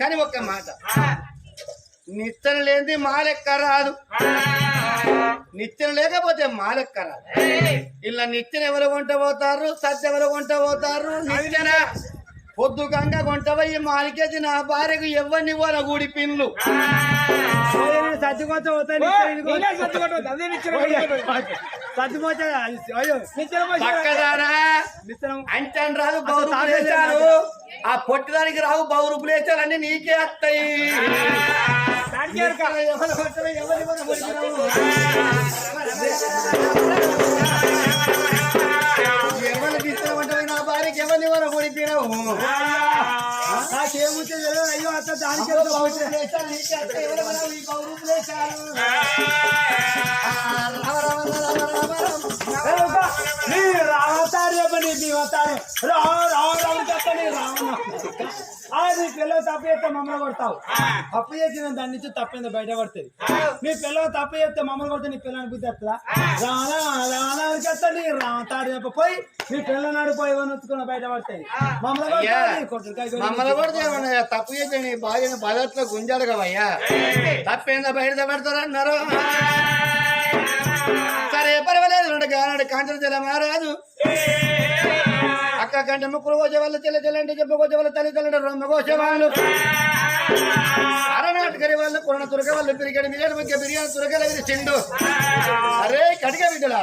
కానీ ఒక్క మాట. నిచ్చెన లేనిది మాలెక్క రాదు. నిచ్చెన లేకపోతే మాలెక్క రాదు. ఇలా నిచ్చెన ఎవరు కొంట పోతారు? సత్య ఎవరు కొంట పోతారు? నిచ్చెన పొద్దు గంగ కొంటవయ్యి మాలికేది నా భార్యకు ఎవరిని వాళ్ళ గుడి పిన్లు సర్దుకోతే. సర్దుకోతే అయ్యో రాదు బౌరు. ఆ పొట్టిదానికి రావు బౌరు ప్లేచారు అన్ని నీకే వస్తాయి? ఎవరికి ఇస్తామంటే నా భార్యకి ఎవరిని ఎవరు కొడిపినావు నాకేముంటే అయ్యో అత్త దానికి రావతారు చెప్పండి నీ రావు రావు నీ పిల్లలు తప్పు చేస్తే మమ్మల్ని కొడతావు. తప్పు చేసిన దాని నుంచి తప్పింది బయట పడుతుంది. నీ పిల్లలు తప్పు చేస్తే మమ్మల్ని కొడితే నీ పిల్లని బుద్ధి ఎట్లా? రానా రానా చెప్తా నీ రావతారు చెప్పపోయి నీ పిల్లని అడిపోయి నొచ్చుకున్న బయట పడుతుంది. మమ్మల్ని అయ్యా, కొడతావు, నీ కొట్టుకాయ మమ్మల్ని కూడా ఏమన్నా? తప్పు చేసి నీ భార్యను బదట్లో గుంజాడు కవయ్యా తప్పేందా బయట పెడతారన్నారు సరే పర్వాలేదు కాంచన జల మహారాజు అక్క కంటే ముక్కులు కోసే వాళ్ళు చెల్ల తెల్లంటే చెప్ప కోసే వాళ్ళు తల్లి తెల్లంటే రొమ్మ కోసే వాళ్ళు. అరనాటకరి వాళ్ళు కొన తురక వాళ్ళు పిరిగడి బిర్యానీ ముఖ్య బిర్యానీ తురకలగిరి చెండు. అరే కటిక బిడ్డల.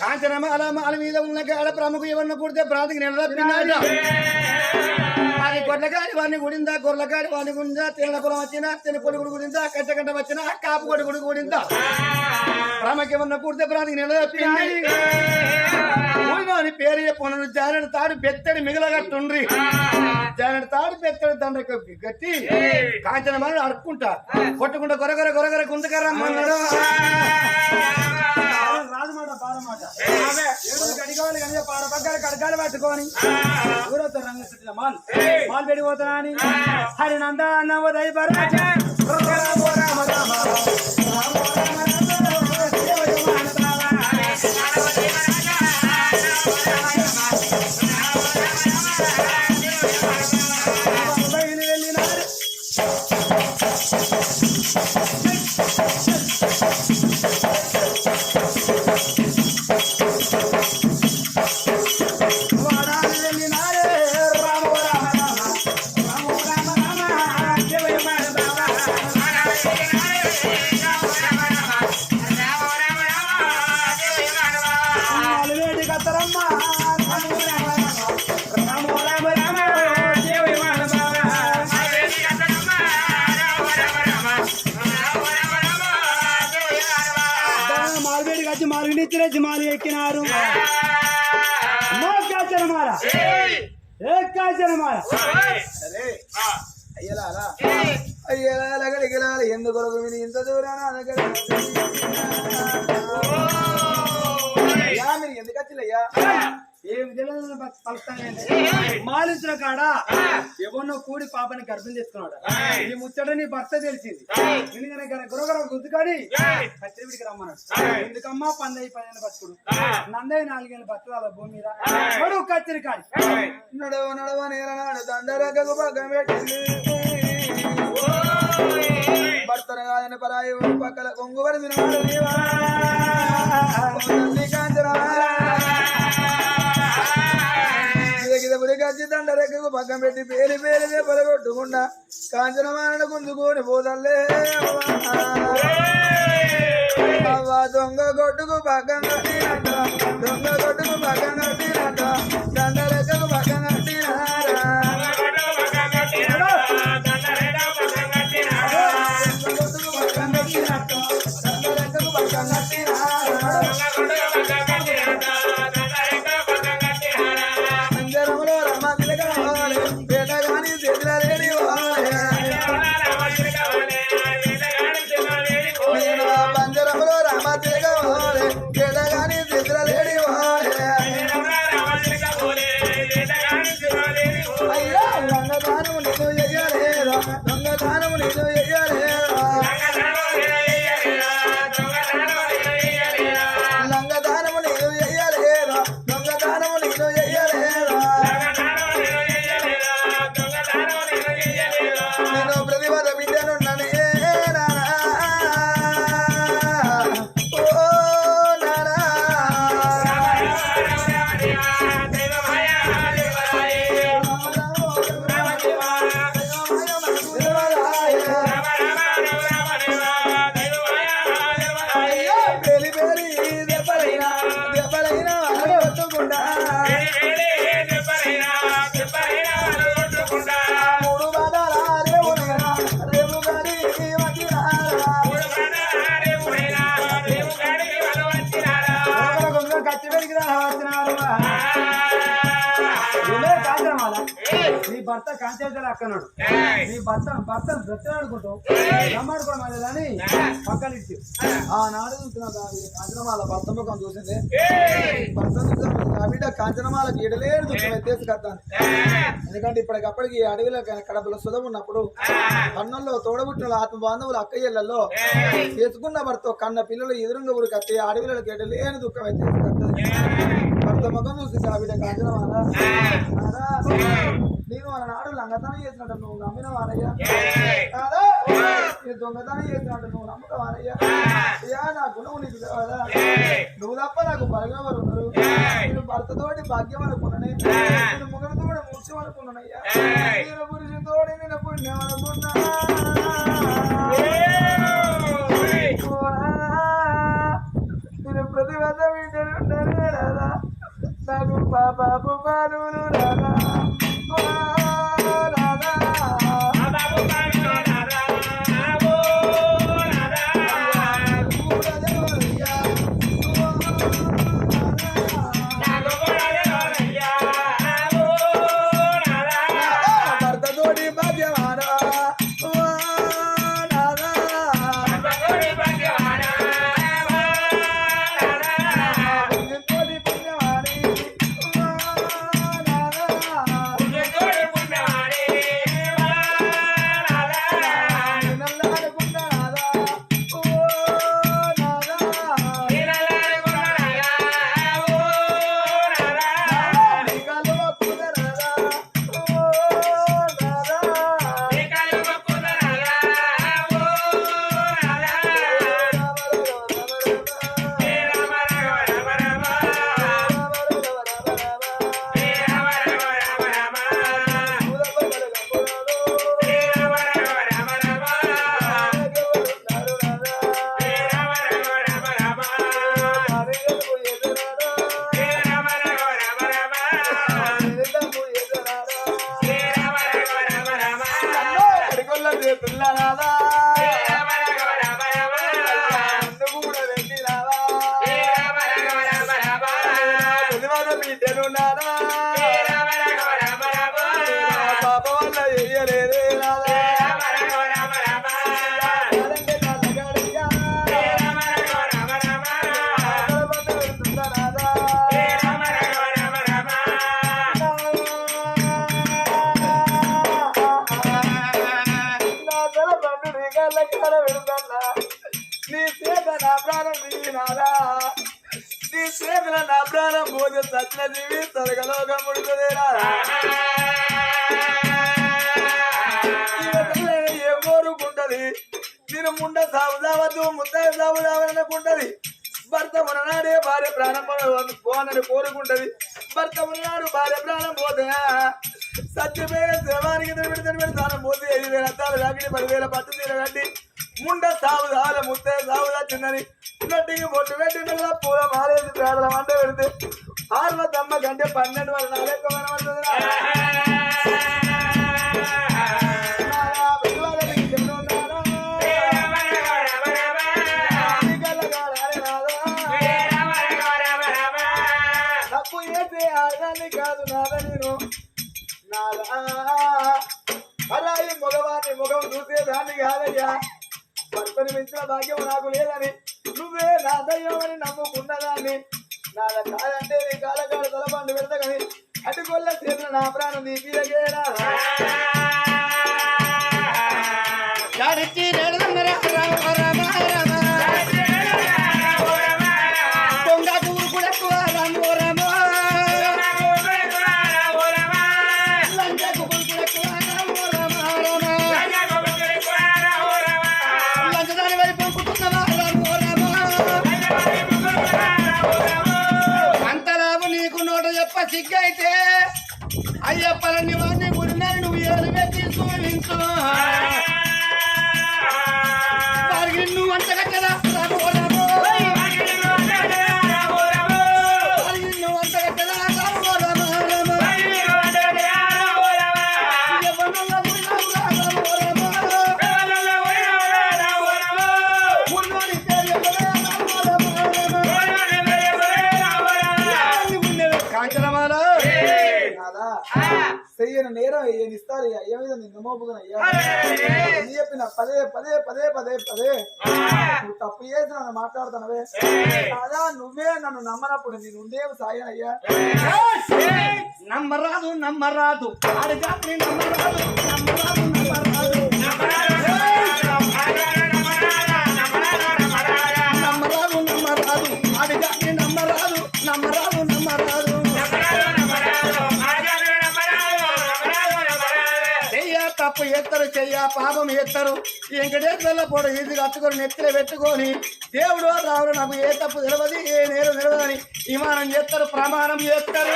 కాంచనమ్మ అలా మాల మీద ఉన్న గాడ ప్రముఖ ఎవరిని కూడితే ప్రాంతికి నిలదప్పినాడు. అది గొడ్లకాడి వాడిని గుడిందా గొర్రెలకాడి వాడిని గుడిందా తిన్న కులం వచ్చినా తిన్న కొడుకుడు గుడిందా కట్ట కట్ట వచ్చినా కాపు కొడుకుడు గుడిందా? రామకి ఉన్న కూడితే ప్రాణికి నిలదప్పింది ఊరిలోని పేరు చెప్పను జానడి తాడు బెత్తడి మిగలగట్టుండ్రి జానడి తాడు బెత్తడి దండకు గట్టి కాంచన మరి అడుక్కుంటా కొట్టుకుంటా గొరగొర గొరగొర గుంతకరమ్మన్నాడు రాదు మాట పార మాట ఏడు కడిగాలి కానీ పార పక్కన కడకాలు పట్టుకొని ఊరొద్దు రంగ చుట్టిన మాల్ మాల్ పెడిపోతున్నా అని హరి నంద అన్నవ దైవ రాజ రామ రామ మాలు ఎక్కినారు మోకాచనమాల ఏ కాచనమాల సరే. అయ్యలారా. అయ్యలా లగడికి రాలి ఎందుకు విని ఇంత దూరాన మీరు ఎందుకు వచ్చిలయ్యా ఏం తెలియదు పలుకుతానండి మాలించిన కాడ ఎవరినో కూడి పాపని గర్భం చేసుకున్నాడు. ఈ ముచ్చట నీ భర్త తెలిసింది. ఎందుకనే గురగర గుద్దుకాడి కత్తిరివిడికి రమ్మన్నాడు. ఎందుకమ్మా పందయ్యి పదిహేను బతుకుడు? నందయ్య నాలుగేళ్ళు బతుకుల భూమి మీద. కత్తిరి కాడి. నడవ నడవ నేలనాడు దండరగకు పక్కన పెట్టింది. భర్తన కాదని పరాయి పక్కల కొంగు వరిసిన వాడు నీవా. తల్లి కాంచనమాల. గిద పులి కచ్చి దండరెక్కకు పక్కన పెట్టి పేరు పేరుదే పలగొట్టుకుండా కాంచనమాలను గుంజుకొని పోదల్లే అవ్వ. దొంగ కొట్టుకు పక్కన దొంగ కొట్టుకు పక్కన కట్టినట్ట దండరెక్కకు పక్కన గాని చెట్లలేని భర్త కాంచేశాడు అక్కన్నాడు నీ భర్త భర్త బ్రతను అనుకుంటావు నమ్మాడుకోవడం అనేది అని పక్కన ఇచ్చి ఆనాడు కాంచనమాల భర్త ముఖం చూసింది. భర్త నా బిడ్డ కాంచనమాల గీడలేడు వ్యత్యాసం కట్టాను ఎందుకంటే ఇప్పటికప్పటికి అడవిలో కడపలో సుధం ఉన్నప్పుడు కన్నుల్లో తోడబుట్టిన ఆత్మ బాంధవులు అక్కయ్యలలో చేసుకున్న భర్త కన్న పిల్లలు ఎదురుంగా ఊరికి కట్టి అడవిలో గీడలేని దుఃఖం వ్యత్యాసం భర్త ముఖం చూసి ఆ బిడ్డ నాదా, నేను వాళ్ళ నాడు లంగతనం చేసినట్టు నువ్వు నమ్మిన వారయ్యా. కాదా? నేను దొంగతనం చేసినట్టు నువ్వు నమ్ముతావు వారయ్యా. అయ్యా నా గుణం నీకు తెలియదా నువ్వు తప్ప నాకు బలగవరు ఉన్నారు? నేను భర్తతోటి భాగ్యం అనుకున్నానే. నేను ముగ్గురితోటి ముఖ్యం అనుకున్నానయ్యా. నేను పురుషుతోటి నేను పుణ్యం అనుకున్నా. పాపాపు పాలులు రాగా పాప నీ చేత నా ప్రాణం దిగినారా నీ చేతుల నా ప్రాణం పోతే సత్న జీవి స్వర్గలోకం ముడుతుందేరా ఏ కోరుకుంటది నేను ముండ సాగు సావద్దు ముత్తయ్య సాగు సావనుకుంటది భర్త మననాడే భార్య ప్రాణం పోనని కోరుకుంటది భర్త మననాడు భార్య ప్రాణం పోతే సత్యమైన శవానికి విడుదల పెడతాను పోతే ఐదు వేల అద్దాలు కాకి పదివేల పట్టు తీర కట్టి ముండ సాగు సావల ముత్తయ్య సాగు వచ్చిందని గట్టికి బొట్టు పెట్టి పిల్ల పూల మాలేసి పేదల మంట పెడితే ఆరు తమ్మ కంటే పన్నెండు వల్ల నాలుగు అలా అలాగే మగవాన్ని ముఖం చూసే దాన్ని కాదయ్యా. భర్తని మించిన భాగ్యం నాకు లేదని నువ్వే నా దయ్యమని నమ్ముకున్నదాన్ని. నాద కాదంటే నీ కాలకాల తలపండు పెడతగని అటుకొల్ల చేసిన నా ప్రాణం నీ కీలకేరా చెయ్యను నేరం ఏం ఇస్తారు అయ్య మీద నిన్ను మోపుకుని అయ్యా. ఎన్ని చెప్పిన పదే పదే పదే పదే పదే. నువ్వు తప్పు చేసి నన్ను మాట్లాడుతున్నావే. కాదా నువ్వే నన్ను నమ్మనప్పుడు నేను ఉండేవి సాయం అయ్యా నమ్మరాదు నమ్మరాదు. ఆడి జాతిని నమ్మరాదు నమ్మరాదు. పాపం ఎత్తరు వెంకటేశ్వర్ల పొడ ఇది కట్టుకొని నెత్తిలో పెట్టుకొని దేవుడు రావుడు నాకు ఏ తప్పు తెలియదు ఏ నేరు తెలియదని విమానం చేస్తారు ప్రమాణం చేస్తారు.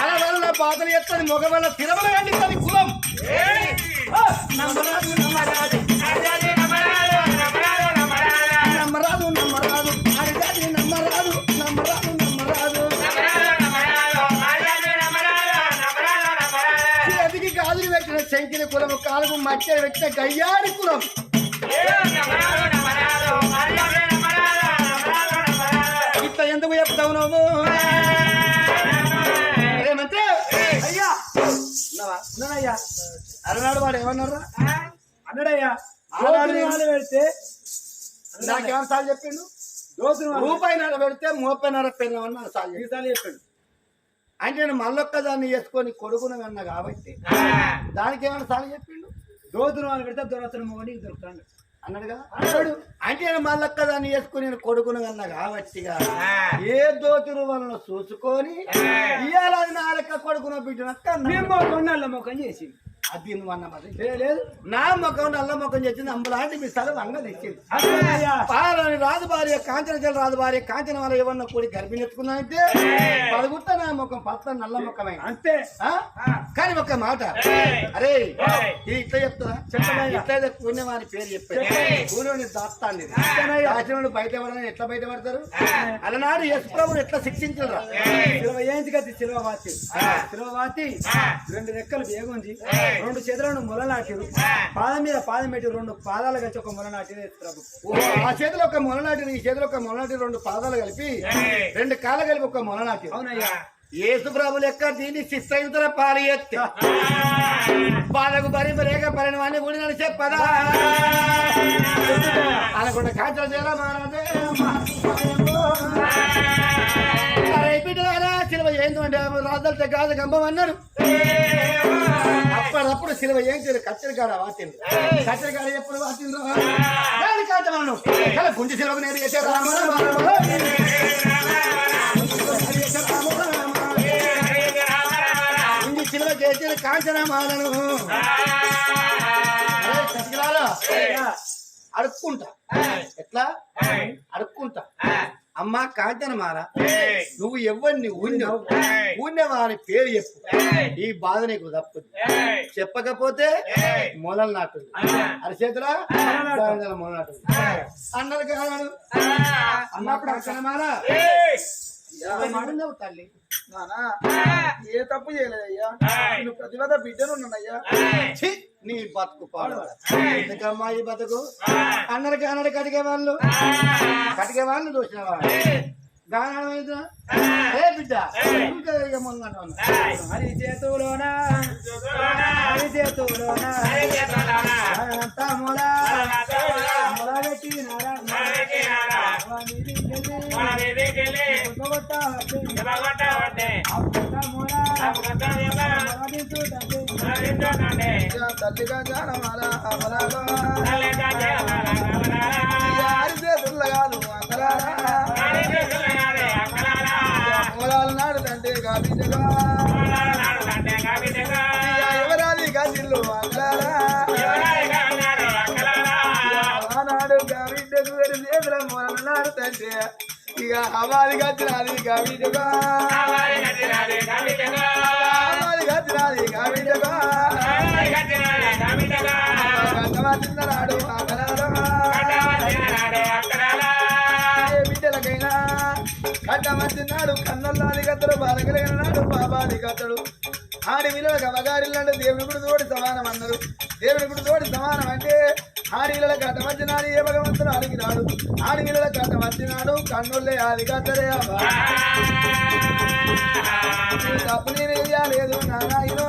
అలా వల్ల బాధలు ఎత్తది మగ వల్ల తిరమల కండి కులం ఆ, నమ్మరాదు. కులం కాలుకు మధ్య పెట్టిన గయ్యాడి కులం. ఇంత ఎందుకు చెప్తావు నువ్వు? ఏమంటే అయ్యా. ఉన్నావా? అలనాడు వాడు ఏమన్నారా అన్నాడయ్యా. ఆనాడు పెడితే నాకేమన్నా సార్ చెప్పిండు? రూపాయి నర పెడితే ముప్పై నర పెరిగినామని సార్ చెప్పిండు. అంటే నేను మళ్ళొక్క దాన్ని వేసుకొని కొడుకును అన్న కాబట్టి దానికి ఏమైనా సార్ చెప్పిండు? దోతులు వాళ్ళు పెడితే దొరకను మొగని దొరుకుతాడు. అన్నాడు కదా? అన్నాడు. అంటే నేను మళ్ళొక్క దాన్ని వేసుకొని నేను కొడుకును అన్న కాబట్టిగా ఏ దోతులు వలన చూసుకొని ఇవాళ నా లెక్క కొడుకున బిడ్డనక్క మేము కొన్నాళ్ళ మొక్కం చేసి అది లేదు. నా ముఖం నల్ల ముఖం చేసింది అంబలాంటి మీ స్థలం అంగ తెచ్చింది పాలని రాజు భార్య కాంచన జల రాజు భార్య కాంచన వల్ల ఏమన్నా కూడి గర్భిణెత్తుకున్నాయంటే పదగుట్ట నా ముఖం పత్త నల్ల ముఖమే. అంతే? కానీ ఒక మాట. అరే ఇది ఇట్లా చెప్తారా చెప్పనయ్యా. ఇట్లా పుణ్యమాని పేరు చెప్పారు దాస్తాంది చెప్పనయ్యా. దాచిన బయట పడని ఎట్లా బయట పడతారు? అలనాడు యశ్వ్రభుని ఎట్లా శిక్షించరా? సిలువ ఏంటి కదా సిలువ వాతి. సిలువ వాతి. రెండు రెక్కలు బేగుంది. రెండు చేతులను మొల నాటిరు. పాదం మీద పాదం పెట్టి రెండు పాదాలు కలిసి ఒక మొల నాటిరు ప్రభు. ఆ చేతిలో ఒక మొలనాటి ఈ చేతిలో ఒక మొలనాటి రెండు పాదాలు కలిపి రెండు కాళ్ళ కలిపి ఒక మొలనాటి అవునయ్యా. యేసు ప్రభు లెక్క దీన్ని శిస్తయుతుల పాలి ఎత్తి. బాలకు భరింపలేక పరిణామాన్ని గుడి నడిచే చెప్పదా అనకుండా కాచల చేర మానదే సిలువ ఏంటంటే రాజులతో కాదు గంభం అన్నారు అప్పుడప్పుడు సిలువ ఏంటి కచ్చరికాడ వాతింది కచ్చరికాడ ఎప్పుడు వాతిందో దాని కాంతమను కల గుంజి సిలువకు నేను రామ ఇంటి సిలువ చేసిన కాంచనమాలను అడుక్కుంటా. ఎట్లా? అడుక్కుంటా. అమ్మా కాంచనమాల నువ్వు ఎవరిని ఊన్నవా? అని పేరు చెప్పు. ఈ బాధ నీకు తప్పుతుంది చెప్పకపోతే మొలలు నాటుంది. అరిచేతులా మొల నాటుంది. అన్నది కాదు అన్నప్పుడు నానా ఏ తప్పు చేయలేదయ్యా? నేను ప్రతిభత బిడ్డను ఉన్నానయ్యా. ఛీ, నీ బతుకు పాడు. ఎందుకమ్మా ఈ బతుకు? అన్నరికి అన్నడి కటికే వాళ్ళు? కటికే వాళ్ళు చూసిన వాళ్ళు గానం అయితే ఏ బిడ్డ? చేతులోన హరి చేతులోన తల్లిగా జానమాల అమలాలో హరి చేతుల్లో కాదు అంగలారా మూలాలు నాడుతంటే గాబిడ్డగా ఎవరాది గాజిల్లు అంగలారా? ఆనాడు గాబిడ్డకు వెరు చేతుల మూలలు నాడుతంటే ఇక అవాది గచ్చినాది గాబిడ్డగా అవాది గచ్చినాది గాబిడ్డగా గంగవాతిన్నాడు అంగలారా ఏ బిడ్డలకైనా కట్టమంటున్నాడు కన్నల్లాది కత్తడు బాలకలైన నాడు బాబాది కత్తడు ఆడి విలువ గమగారిల్లాడు దేవుని గుడి తోడి సమానం అన్నారు దేవుని గుడి తోడి సమానం అంటే ఆడిగిల కట్ట వచ్చినాడు ఏ భగవంతుడు అడిగినాడు ఆడిగిల కట్ట వచ్చినాడు కన్నుళ్ళే అది కట్టరే తప్పు నేను ఇయ్యలేదు నాయన